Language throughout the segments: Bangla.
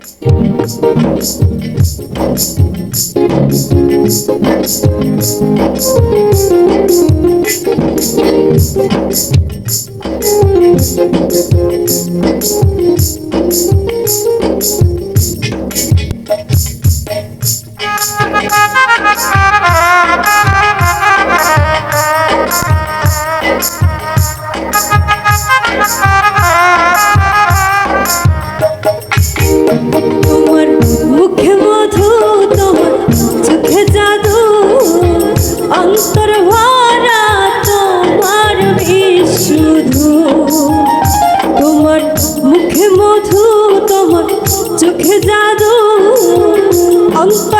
তোমার জাদু অন্তর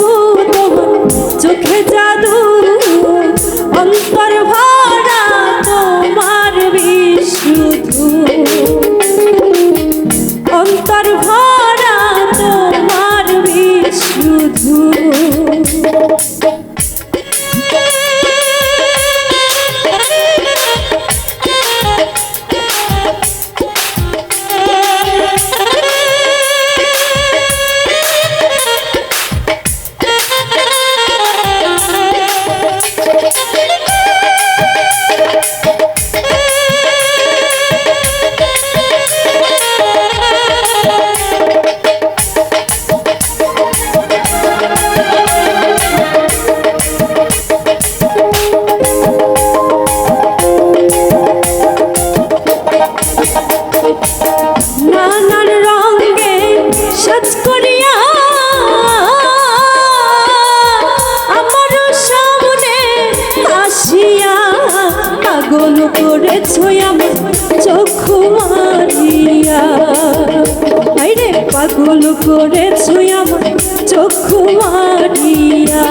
পাগল করেছ আমার চক্ষু মারিয়া।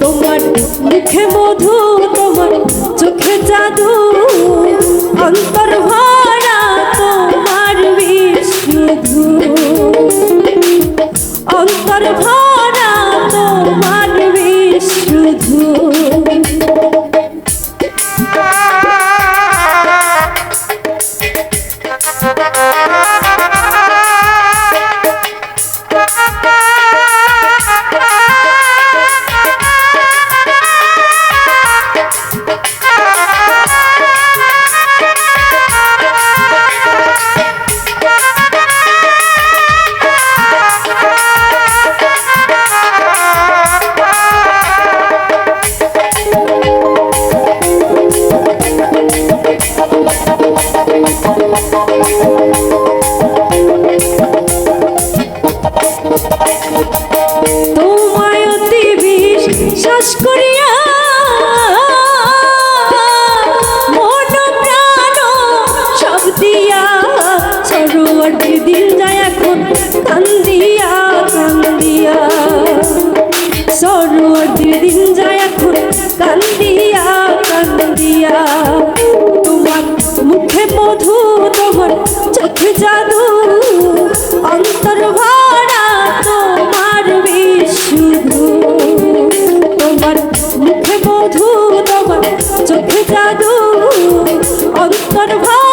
তোমার মুখে মধু তোমার চোখে জাদু অন্তর জাদু অন্তর ভরা তোমার বিশুধু তোমার মুখে মধু তোমার চোখে জাদু অন্তর ভরা